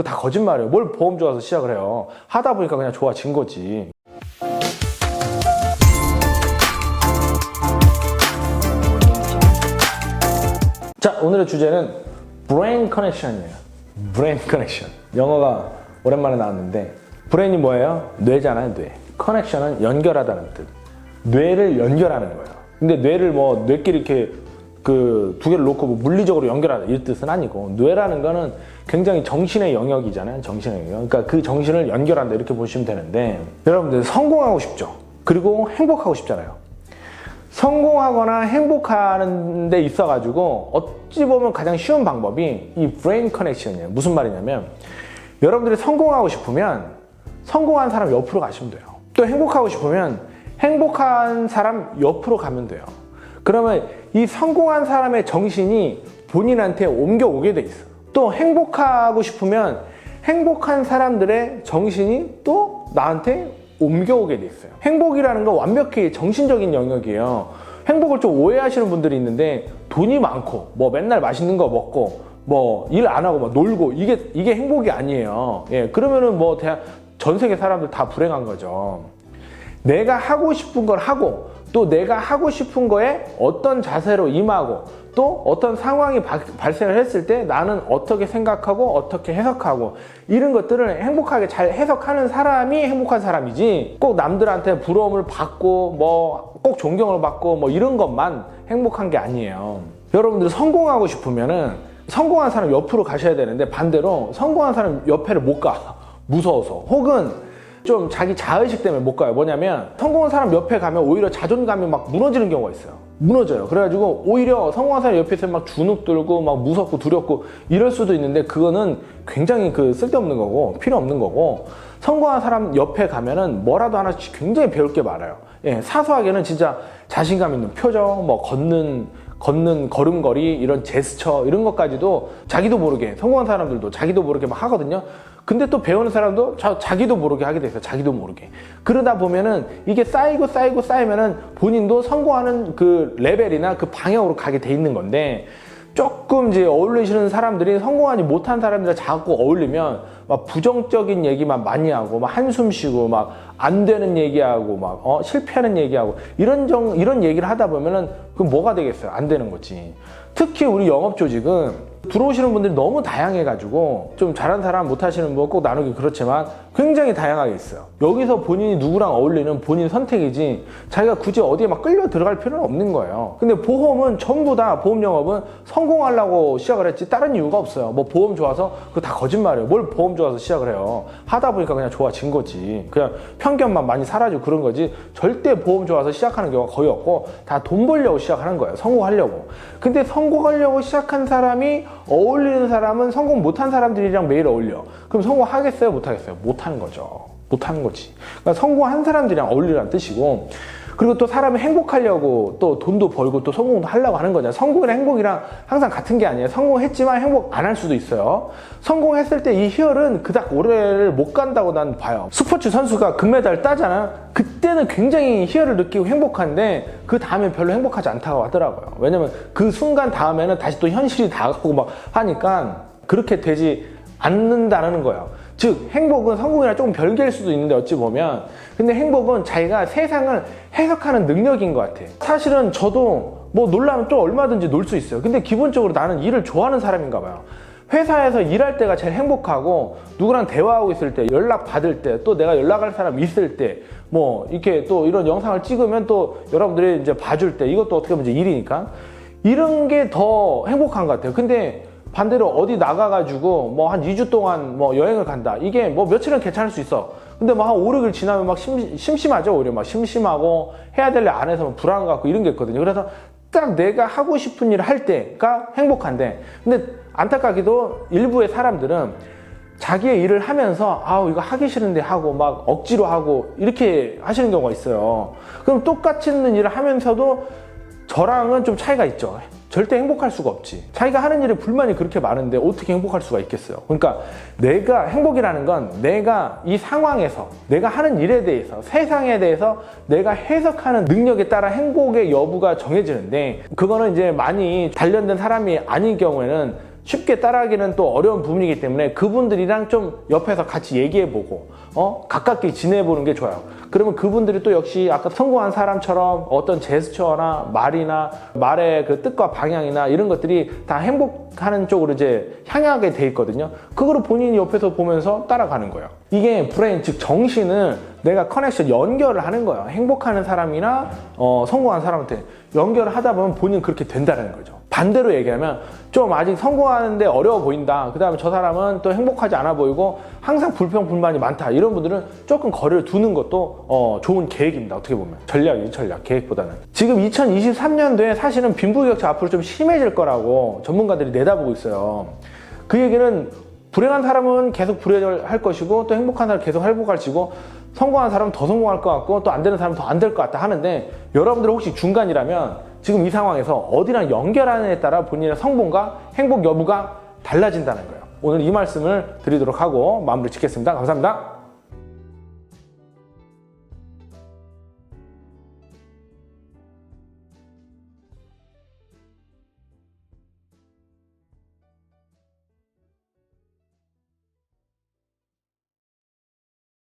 그거 다 거짓말이에요. 뭘 보험 좋아서 시작을 해요. 하다 보니까 그냥 좋아진 거지. 자, 오늘의 주제는 브레인 커넥션이에요. 브레인 커넥션. 영어가 오랜만에 나왔는데 브레인이 뭐예요? 뇌잖아요, 뇌. 커넥션은 연결하다는 뜻. 뇌를 연결하는 거예요. 근데 뇌를 뭐 뇌끼리 이렇게 그 두 개를 놓고 뭐 물리적으로 연결하다 이 뜻은 아니고 뇌라는 거는 굉장히 정신의 영역이잖아요. 정신의 영역. 그러니까 그 정신을 연결한다 이렇게 보시면 되는데 여러분들 성공하고 싶죠. 그리고 행복하고 싶잖아요. 성공하거나 행복하는 데 있어 가지고 어찌 보면 가장 쉬운 방법이 이 브레인 커넥션이에요. 무슨 말이냐면 여러분들이 성공하고 싶으면 성공한 사람 옆으로 가시면 돼요. 또 행복하고 싶으면 행복한 사람 옆으로 가면 돼요. 그러면 이 성공한 사람의 정신이 본인한테 옮겨오게 돼 있어. 또 행복하고 싶으면 행복한 사람들의 정신이 또 나한테 옮겨오게 돼 있어요. 행복이라는 건 완벽히 정신적인 영역이에요. 행복을 좀 오해하시는 분들이 있는데 돈이 많고 뭐 맨날 맛있는 거 먹고 뭐 일 안 하고 막 놀고 이게 이게 행복이 아니에요. 예, 그러면은 뭐 대한 전 세계 사람들 다 불행한 거죠. 내가 하고 싶은 걸 하고 또 내가 하고 싶은 거에 어떤 자세로 임하고 또 어떤 상황이 바- 발생을 했을 때 나는 어떻게 생각하고 어떻게 해석하고 이런 것들을 행복하게 잘 해석하는 사람이 행복한 사람이지 꼭 남들한테 부러움을 받고 뭐 꼭 존경을 받고 뭐 이런 것만 행복한 게 아니에요. 여러분들 성공하고 싶으면은 성공한 사람 옆으로 가셔야 되는데 반대로 성공한 사람 옆에를 못 가. 무서워서. 혹은 좀 자기 자의식 때문에 못 가요. 뭐냐면 성공한 사람 옆에 가면 오히려 자존감이 막 무너지는 경우가 있어요. 무너져요. 그래가지고 오히려 성공한 사람 옆에 있으면 막 주눅 들고 막 무섭고 두렵고 이럴 수도 있는데 그거는 굉장히 그 쓸데없는 거고 필요 없는 거고 성공한 사람 옆에 가면은 뭐라도 하나씩 굉장히 배울 게 많아요. 예, 사소하게는 진짜 자신감 있는 표정, 뭐 걷는 걷는 걸음걸이 이런 제스처 이런 것까지도 자기도 모르게 성공한 사람들도 자기도 모르게 막 하거든요. 근데 또 배우는 사람도 자, 자기도 모르게 하게 돼 있어요. 자기도 모르게. 그러다 보면은 이게 쌓이고 쌓이고 쌓이면은 본인도 성공하는 그 레벨이나 그 방향으로 가게 돼 있는 건데 조금 이제 어울리시는 사람들이 성공하지 못한 사람들과 자꾸 어울리면 막 부정적인 얘기만 많이 하고 막 한숨 쉬고 막 안 되는 얘기하고 막 어, 실패하는 얘기하고 이런 정 이런 얘기를 하다 보면은 그 뭐가 되겠어요? 안 되는 거지. 특히 우리 영업 조직은 들어오시는 분들이 너무 다양해가지고 좀 잘하는 사람 못하시는 분 꼭 나누기 그렇지만 굉장히 다양하게 있어요. 여기서 본인이 누구랑 어울리는 본인 선택이지 자기가 굳이 어디에 막 끌려 들어갈 필요는 없는 거예요. 근데 보험은 전부 다 보험 영업은 성공하려고 시작을 했지 다른 이유가 없어요. 뭐 보험 좋아서 그거 다 거짓말이에요. 뭘 보험 좋아서 시작을 해요. 하다 보니까 그냥 좋아진 거지. 그냥 편견만 많이 사라지고 그런 거지. 절대 보험 좋아서 시작하는 경우가 거의 없고 다 돈 벌려고 시작하는 거예요. 성공하려고. 근데 성공하려고 시작한 사람이 어울리는 사람은 성공 못한 사람들이랑 매일 어울려. 그럼 성공하겠어요? 못하겠어요? 못하는 거죠. 못하는 거지. 그러니까 성공한 사람들이랑 어울리라는 뜻이고, 그리고 또 사람이 행복하려고 또 돈도 벌고 또 성공도 하려고 하는 거잖아요. 성공이랑 행복이랑 항상 같은 게 아니에요. 성공했지만 행복 안 할 수도 있어요. 성공했을 때 이 희열은 그닥 오래를 못 간다고 난 봐요. 스포츠 선수가 금메달 따잖아. 그때는 굉장히 희열을 느끼고 행복한데 그 다음에 별로 행복하지 않다고 하더라고요. 왜냐면 그 순간 다음에는 다시 또 현실이 다가오고 막 하니까 그렇게 되지 않는다는 거예요. 즉 행복은 성공이랑 조금 별개일 수도 있는데 어찌 보면 근데 행복은 자기가 세상을 해석하는 능력인 것 같아. 사실은 저도 뭐 놀라면 또 얼마든지 놀 수 있어요. 근데 기본적으로 나는 일을 좋아하는 사람인가 봐요. 회사에서 일할 때가 제일 행복하고 누구랑 대화하고 있을 때 연락 받을 때 또 내가 연락할 사람 있을 때 뭐 이렇게 또 이런 영상을 찍으면 또 여러분들이 이제 봐줄 때 이것도 어떻게 보면 이제 일이니까 이런 게 더 행복한 것 같아요. 근데 반대로 어디 나가가지고 뭐 한 2주 동안 뭐 여행을 간다. 이게 뭐 며칠은 괜찮을 수 있어. 근데 뭐한 5, 6일 지나면 막 심, 심심하죠. 오히려 막 심심하고 해야 될 일 안 해서 막 불안 갖고 이런 게 있거든요. 그래서 딱 내가 하고 싶은 일을 할 때가 행복한데 근데 안타깝게도 일부의 사람들은 자기의 일을 하면서 아우 이거 하기 싫은데 하고 막 억지로 하고 이렇게 하시는 경우가 있어요. 그럼 있는 일을 하면서도 저랑은 좀 차이가 있죠. 절대 행복할 수가 없지. 자기가 하는 일에 불만이 그렇게 많은데 어떻게 행복할 수가 있겠어요. 그러니까 내가 행복이라는 건 내가 이 상황에서 내가 하는 일에 대해서 세상에 대해서 내가 해석하는 능력에 따라 행복의 여부가 정해지는데 그거는 이제 많이 단련된 사람이 아닌 경우에는 쉽게 따라하기는 또 어려운 부분이기 때문에 그분들이랑 좀 옆에서 같이 얘기해보고 어 가깝게 지내보는 게 좋아요. 그러면 그분들이 또 역시 아까 성공한 사람처럼 어떤 제스처나 말이나 말의 그 뜻과 방향이나 이런 것들이 다 행복하는 쪽으로 이제 향하게 돼 있거든요. 그거를 본인이 옆에서 보면서 따라가는 거예요. 이게 브레인 즉 정신을 내가 커넥션 연결을 하는 거예요. 행복하는 사람이나 어, 성공한 사람한테 연결을 하다 보면 본인 그렇게 된다는 거죠. 반대로 얘기하면 좀 아직 성공하는데 어려워 보인다. 그 다음에 저 사람은 또 행복하지 않아 보이고 항상 불평, 불만이 많다. 이런 분들은 조금 거리를 두는 것도 어, 좋은 계획입니다. 어떻게 보면. 전략이죠, 전략. 계획보다는. 지금 2023년도에 사실은 빈부격차 앞으로 좀 심해질 거라고 전문가들이 내다보고 있어요. 그 얘기는 불행한 사람은 계속 불행할 것이고 또 행복한 사람은 계속 행복할 것이고 성공한 사람은 더 성공할 것 같고 또 안 되는 사람은 더 안 될 것 같다 하는데 여러분들 혹시 중간이라면 지금 이 상황에서 어디랑 연결하느냐에 따라 본인의 성공과 행복 여부가 달라진다는 거예요. 오늘 이 말씀을 드리도록 하고 마무리 짓겠습니다. 감사합니다.